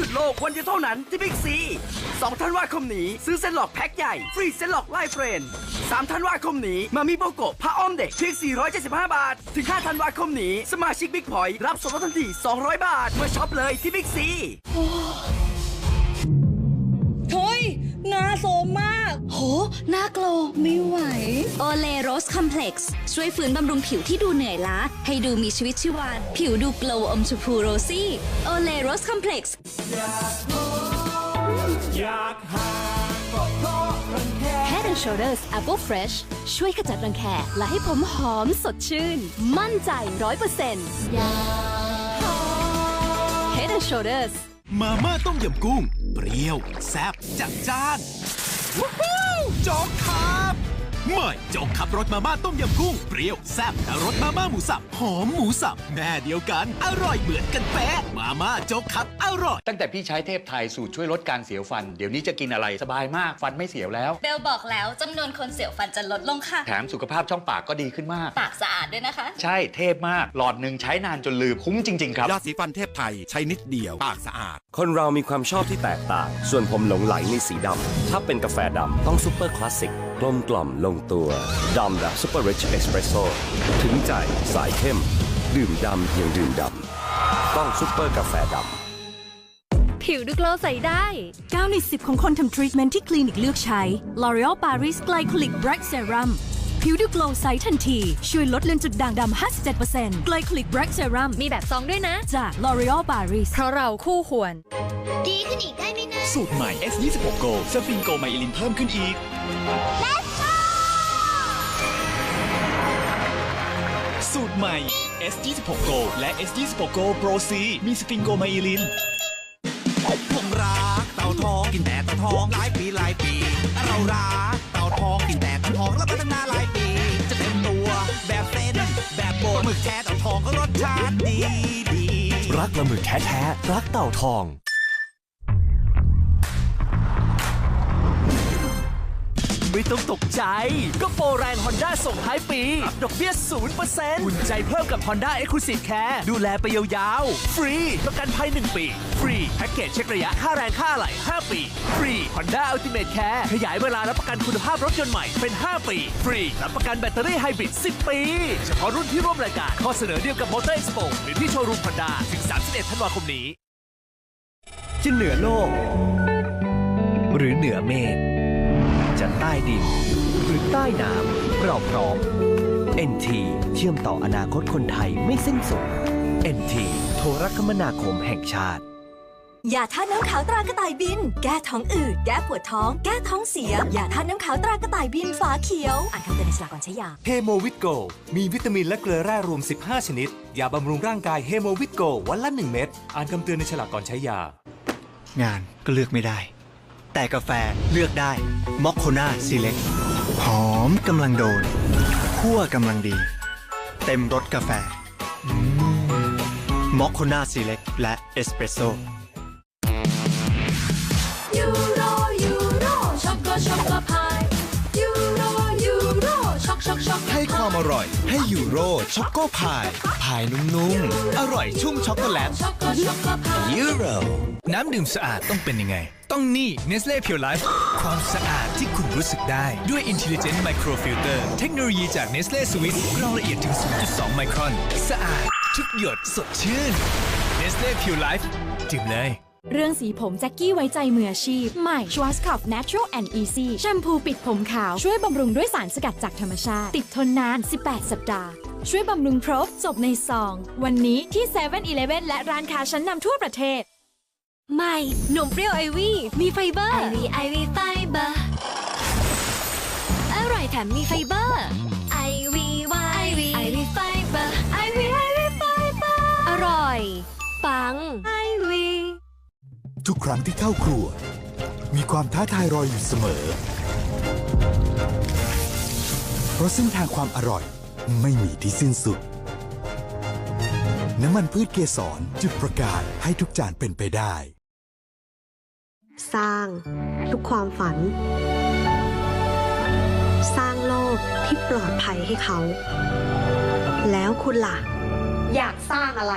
ยุดโลกวันเดียวเท่านั้นที่บิ๊กซี2ธันวาคมนี้ซื้อเซ็นหลอกแพ็คใหญ่ ฟรีเซ็นหลอกไลฟ์เฟรน3ธันวาคมนี้มามีโบโกะผ้าอ้อมเด็กเพียง 475 บาท ถึง 5 ธันวาคมนี้ สมาชิกบิ๊กพอยรับส่วนลดทันที 200 บาท เมื่อช็อปเลยที่บิ๊กซี น้าโกลว์ไม่ไหว โอเลโรสคอมเพล็กซ์ช่วยฟื้นบำรุงผิวที่ดูเหนื่อยล้า ให้ดูมีชีวิตชีวา ผิวดูโกลว์อมชมพูโรซี่โอเลโรสคอมเพล็กซ์ Head and Shoulders Apple Fresh ช่วยขจัดรังแคและให้ผมหอมสดชื่น มั่นใจร้อยเปอร์เซ็นต์ Head and Shoulders มาม่าต้มยำกุ้ง เปรี้ยว แซ่บจัดจ้าน วู้ฮู้โจ๊กครับ ใหม่โจ๊กขับรสมาม่าต้มยำกุ้ง เปรี้ยวแซ่บและรสมาม่าหมูสับ หอมหมูสับแม่เดียวกัน อร่อยเหมือนกันเป๊ะมาม่าโจ๊กขับอร่อย ตั้งแต่พี่ใช้เทพไทยสูตรช่วยลดการเสียวฟัน เดี๋ยวนี้จะกินอะไรสบายมากฟันไม่เสียวแล้ว เบลบอกแล้วจำนวนคนเสียวฟันจะลดลงค่ะ แถมสุขภาพช่องปากก็ดีขึ้นมาก ปากสะอาดด้วยนะคะ ใช่เทพมาก หลอดหนึ่งใช้นานจนลืมคุ้มจริง ๆ ครับ ยาสีฟันเทพไทยใช้นิดเดียว ปากสะอาด คนเรามีความชอบที่แตกต่าง ส่วนผมหลงไหลในสีดำ ถ้าเป็นกาแฟดำต้องซูเปอร์คลาสสิก กลมกล่อมลงตัวดำแบบซูเปอร์ริชเอสเปรสโซ่ถึงใจสายเข้ม ดื่มดำอย่างดื่มดำ ต้องซูเปอร์กาแฟดำ ผิวดูโกลว์ใสได้ 9 ใน 10 ของคนทำทรีทเมนต์ที่คลินิกเลือกใช้ L'Oreal Paris Glycolic Bright Serum ผิวดูโกลว์ใสทันที ช่วยลดเลือนจุดด่างดำ 57% Glycolic Bright Serum มีแบบซองด้วยนะ จาก L'Oreal Paris เพราะเราคู่ควร ดีขึ้นอีกได้ไม่นานสูตรใหม่ S26 Go สฟินโกไมลินเพิ่มขึ้นอีกสูตรใหม่ S26 Go และ S26 Go Pro C มีสฟินโกไมลินผมรักเต่าทองกินแต่เต่าทอง รสชาติดีดีรักละหมึกแท้ๆรักเต่าทอง ไม่ต้องตกใจ ก็โปรแรง Honda ส่งท้ายปีรับดอกเบี้ย0%อุ่นใจเพิ่มกับ Honda Exclusive Care ดูแลไปยาวๆ ฟรี ประกันภัย 1 ปี ฟรี แพ็กเกจเช็คระยะค่าแรงค่าอะไหล่5ปี ฟรี Honda Ultimate Care ขยายเวลารับประกันคุณภาพรถยนต์ใหม่เป็น 5 ปี ฟรี รับประกันแบตเตอรี่ไฮบริด 10 ปี เฉพาะรุ่นที่ร่วมรายการข้อเสนอเดียวกับ Motor Expo หรือที่โชว์รูม Honda ถึง 31 ธันวาคมนี้จะเหนือโลก หรือเหนือเมฆ ใต้ดิน หรือใต้น้ำเราพร้อม NT เชื่อมต่ออนาคตคนไทยไม่สิ้นสุด NT โทรคมนาคมแห่งชาติยาท่าตุน้ำขาวตรากระต่ายบิน แก้ท้องอืด แก้ปวดท้อง แก้ท้องเสียยาท่าตุน้ำขาวตรากระต่ายบินฝาเขียว อ่านคำเตือนในฉลากก่อนใช้ยาเฮโมวิตโก มีวิตามินและเกลือแร่รวม 15 ชนิด ยาบำรุงร่างกายเฮโมวิตโกวันละ 1 เม็ด อ่านคำเตือนในฉลากก่อนใช้ยา งานก็เลือกไม่ได้ แต่กาแฟเลือกได้มอคโคนาซีเล็กหอมกำลังโดนคั่วกำลังดี เต็มรสกาแฟมอคโคนาซีเล็กและเอสเปรสโซ่ ให้ความอร่อย ให้ยูโรช็อกโกพายพายนุ่มๆ อร่อยชุ่มช็อกโกแลตช็อกโกช็อกโกพายยูโรน้ำดื่มสะอาดต้องเป็นยังไง ต้องนี่ Nestle Pure Life ความสะอาดที่คุณรู้สึกได้ด้วย Intelligent Microfilter เทคโนโลยีจาก Nestle Swiss กรองละเอียดถึง 0.2 ไมครอน สะอาดทุกหยดสดชื่น Nestle Pure Life ดื่มเลย เรื่องสีผมแจ็คกี้ไว้ใจมืออาชีพ ใหม่ Schwarzkopf Natural and Easy แชมพูปิดผมขาว ช่วยบำรุงด้วยสารสกัดจากธรรมชาติ ติดทนนาน 18 สัปดาห์ ช่วยบำรุงครบจบในซอง วันนี้ที่7 e เ e ่ e อและร้านค้าชั้นนำทั่วประเทศ ใหม่นมเปรี้ยวไอวี่มีไฟเบอร์ไอวี่ไอวี่ไฟเบอร์อร่อยแถมมีไฟเบอร์ ทุกครั้งที่เข้าครัว มีความท้าทายรออยู่เสมอ เพราะเส้นทางความอร่อยไม่มีที่สิ้นสุด น้ำมันพืชเกสรจุดประกายให้ทุกจานเป็นไปได้ สร้าง ทุกความฝัน สร้างโลกที่ปลอดภัยให้เขา แล้วคุณล่ะ อยากสร้างอะไร